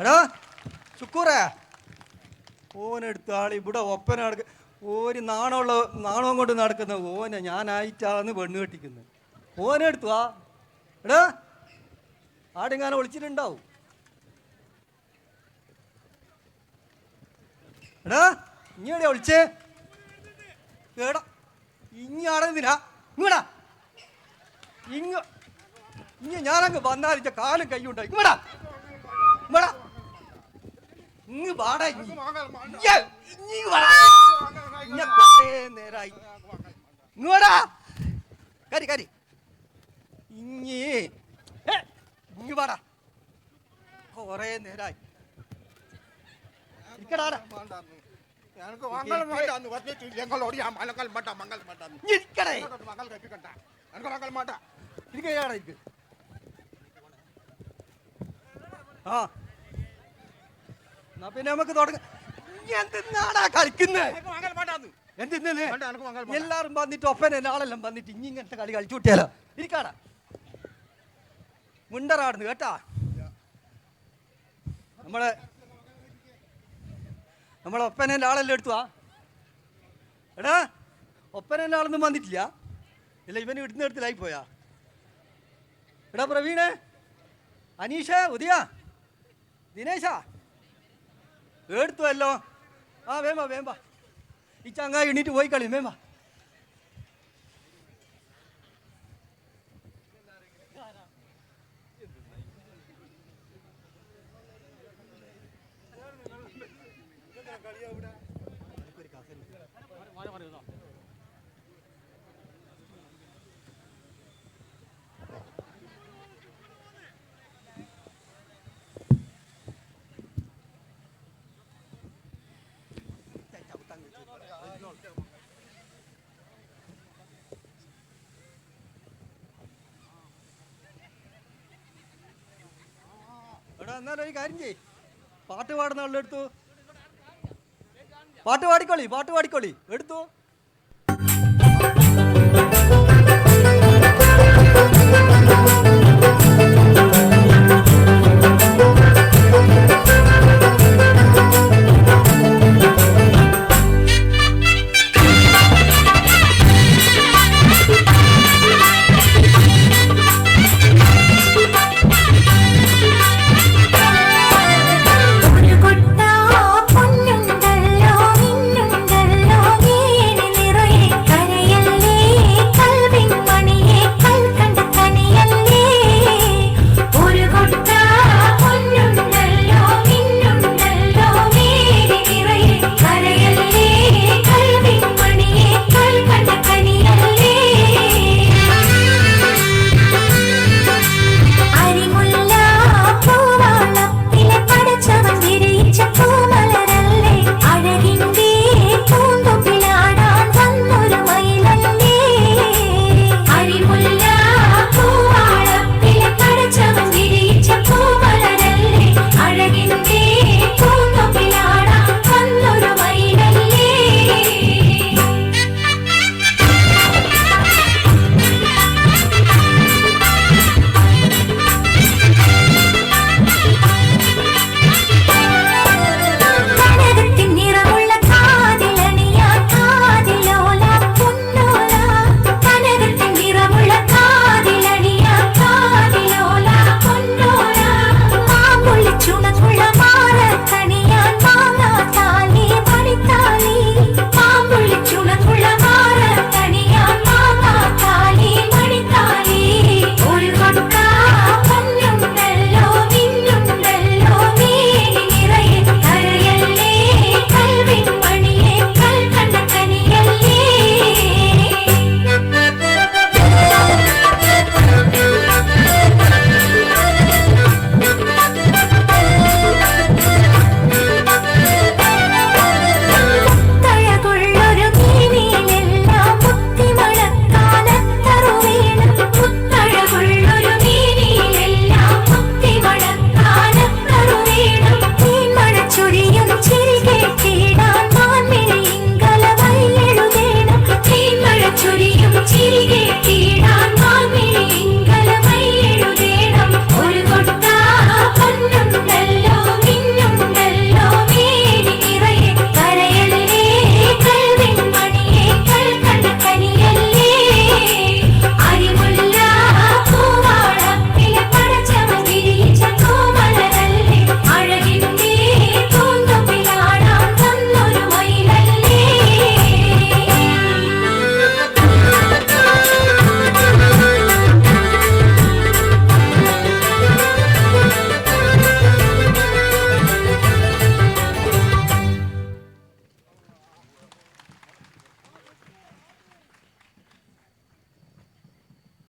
എടാ ശുക്കൂറേ ഓനെടുത്ത ആൾ ഇവിടെ ഒപ്പന നടക്ക. ഒരു നാണമുള്ള നാണവും കൊണ്ട് നടക്കുന്ന ഓനെ ഞാനായിട്ടാന്ന് പെണ്ണ് കെട്ടിക്കുന്നത്. ഓനെടുത്തു ആ എടാ ആടെങ്ങാനും ഒളിച്ചിട്ടുണ്ടാവും എടാ ഇനി എവിടെ ഒളിച്ചേ കേടാ ഇനി ആടെന്തിനാ ഇങ്ങടാ. ഇങ്ങ ഇനി ഞാനങ്ങ് വന്നാലിച്ച കാലും കൈ ഉണ്ടായി ഇങ്ങടാ. ഇങ്ങടാ. ഇങ്ങ് വാടാ ഇഞ്ഞി. ഇയ്യ്, ഇഞ്ഞി ഇങ്ങ് വാടാ. ഇഞ്ഞ കുറേ നേരായി ഇങ്ങ് വാടാ കരി കരി ഇഞ്ഞി ഏ, ഇഞ്ഞി വാടാ കൊറേ നേരായി ഇരിക്കടാ எனக்கு மங்களம் மாட்டான் வந்துட்டு எங்களோட மலங்கள் மாட்டான் மங்கள் மாட்டான் ഇഞ്ഞി ഇരിക്കടേ மகள் கட்டிக்கண்டா எனக்கு மங்கள் மாட்டான் ഇരിക്കടാ ഇരിക്ക് ആ എന്നാ പിന്നെ നമുക്ക് തുടങ്ങാം കളിക്കുന്നേ? എന്തിന്നല്ലേ? എല്ലാരും വന്നിട്ട് ഒപ്പനെ ആളെല്ലാം വന്നിട്ട് ഇനി ഇങ്ങനത്തെ കളി കളിച്ചു കിട്ടിയാലോ? ഇരിക്കാടാ. മുണ്ടറാടുന്നു കേട്ടാ. നമ്മളെ നമ്മളെ ഒപ്പനെ ആളെല്ലാം എടുത്തുവാ എടാ ഒപ്പനെ ആളൊന്നും വന്നിട്ടില്ല. ഇല്ല ഇവൻ ഇടുന്ന ഇടത്തിലായി പോയാ. എടാ പ്രവീണേ. അനീഷ ഉദയ. ദിനേശാ. എടുത്തുവല്ലോ ആ വേമ്പ വേമ്പ ഈ ചങ്ങായി എണീറ്റ് പോയി കളി വേമ്പ എടാ എന്നാലും ഒരു കാര്യം ചെയ് പാട്ട് പാടുന്ന ആളുടെ എടുത്തു പാട്ട് പാടിക്കോളി പാട്ട് പാടിക്കോളി. എടുത്തു.